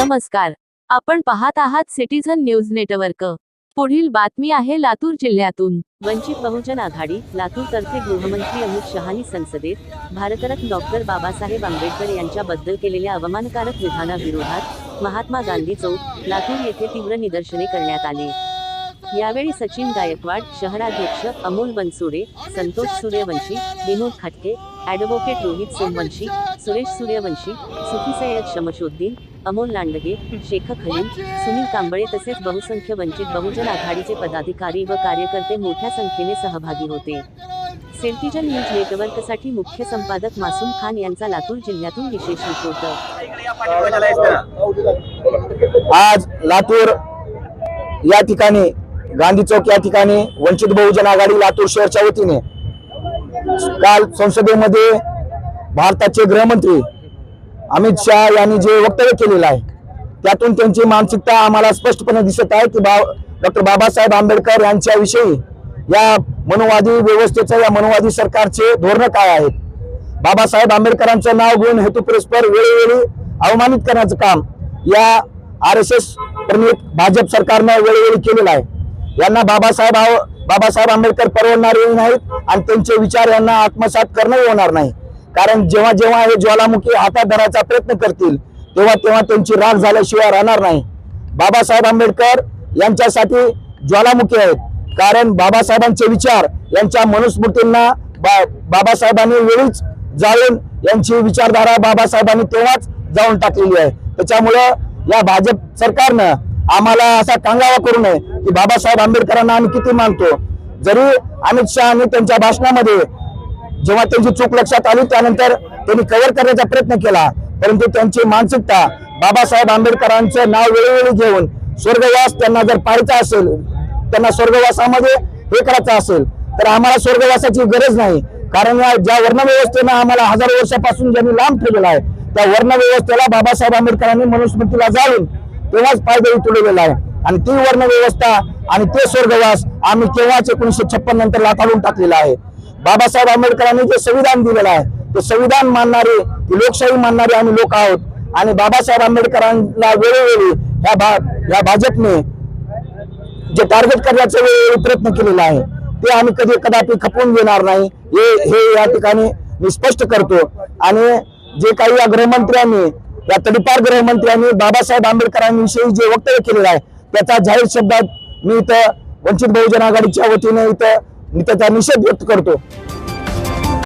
नमस्कार. आपण पाहत आहात सिटीझन न्यूज नेटवर्क. पुढील बातमी आहे लातूर जिल्ह्यातून. वंचित बहुजन आघाडी लातूर तर्फे गृहमंत्री अमित शहानी संसदेत भारतरत्न डॉक्टर बाबासाहेब आंबेडकर यांच्याबद्दल केलेल्या अवमानकारक विधानाविरोधात महात्मा गांधी चौक लातूर येथे तीव्र निदर्शने करण्यात आले. यावेळी सचिन गायकवाड शहराध्यक्ष अमोल बनसोडे संतोष सूर्यवंशी विनोद खटके ॲडव्होकेट रोहित सोमवंशी सुरेश सूर्यवंशी सुफी सय्यद शमशोद्दीन अमोल लांडगे शेख खलील सुनील कांबळे तसेच बहुसंख्य वंचित बहुजन आघाडीचे पदाधिकारी व कार्यकर्ते मोठ्या संख्येने सहभागी होते. सेल्टीजन न्यूज नेटवर्कसाठी मुख्य संपादक मासूम खान यांचा लातूर जिल्ह्यातून विशेष रिपोर्ट. आज लातूर या ठिकाणी गांधी चौक या ठिकाणी वंचित बहुजन आघाडी लातूर शहरच्या वतीने काल संसदेमध्ये भारताचे गृहमंत्री अमित शहा यांनी जे वक्तव्य केलेलं आहे त्यातून त्यांची मानसिकता आम्हाला स्पष्टपणे दिसत आहे की बा डॉक्टर बाबासाहेब आंबेडकर यांच्याविषयी या मनोवादी व्यवस्थेचं या मनोवादी सरकारचे धोरणं काय आहेत? बाबासाहेब आंबेडकरांचं नाव घेऊन हेतुपुरस्पर वेळोवेळी अवमानित करण्याचं काम या आर एस एस प्रणित भाजप सरकारनं वेळोवेळी केलेलं आहे. यांना बाबासाहेब आव- बाबासाहेब आंबेडकर परवडणारे नाहीत आणि त्यांचे विचार यांना आत्मसात करणं होणार नाही. कारण जेव्हा जेव्हा हे ज्वालामुखी हातात धरायचा प्रयत्न करतील तेव्हा तेव्हा त्यांची राग झाल्याशिवाय राहणार नाही. बाबासाहेब आंबेडकर यांच्यासाठी ज्वालामुखी आहेत. कारण बाबासाहेबांचे विचार यांच्या मनुस्मृतींना बा बाबासाहेबांनी वेळीच जाळून यांची विचारधारा बाबासाहेबांनी तेव्हाच जाऊन टाकलेली आहे. त्याच्यामुळं या भाजप सरकारनं आम्हाला असा कांगावा करू नये की बाबासाहेब आंबेडकरांना आम्ही किती मानतो. जरी अमित शहानी त्यांच्या भाषणामध्ये जेव्हा त्यांची चूक लक्षात आली त्यानंतर त्यांनी कव्हर करण्याचा प्रयत्न केला परंतु त्यांची मानसिकता बाबासाहेब आंबेडकरांचं नाव वेळोवेळी घेऊन स्वर्गवास त्यांना जर पाहायचा असेल त्यांना स्वर्गवासामध्ये हे करायचं असेल तर आम्हाला स्वर्गवासाची गरज नाही. कारण या ज्या वर्णव्यवस्थेनं आम्हाला हजारो वर्षापासून ज्यांनी लांब ठेवलेला आहे त्या वर्णव्यवस्थेला बाबासाहेब आंबेडकरांनी मनुस्मृतीला जाळून तेव्हाच पायदळी तुडवलेला आहे. आणि ती वर्णव्यवस्था आणि ते स्वर्गवास आम्ही केव्हाच एकोणीसशे छप्पन नंतर लाथाडून टाकलेला आहे. बाबासाहेब आंबेडकरांनी जे संविधान दिलेलं आहे ते संविधान मानणारे ती लोकशाही मानणारे आम्ही लोक आहोत. आणि बाबासाहेब आंबेडकरांना वेळोवेळी ह्या भा या भाजपने जे टार्गेट करण्याचा वेळोवेळी प्रयत्न केलेला आहे ते आम्ही कधी कदापि खपवून घेणार नाही. हे हे या ठिकाणी मी स्पष्ट करतो. आणि जे काही या गृहमंत्र्यांनी या तडीपार गृहमंत्र्यांनी बाबासाहेब आंबेडकरांविषयी जे वक्तव्य केलेलं आहे त्याचा जाहीर शब्दात मी इथं वंचित बहुजन आघाडीच्या वतीने इथं मी त्याचा निषेध व्यक्त करतो.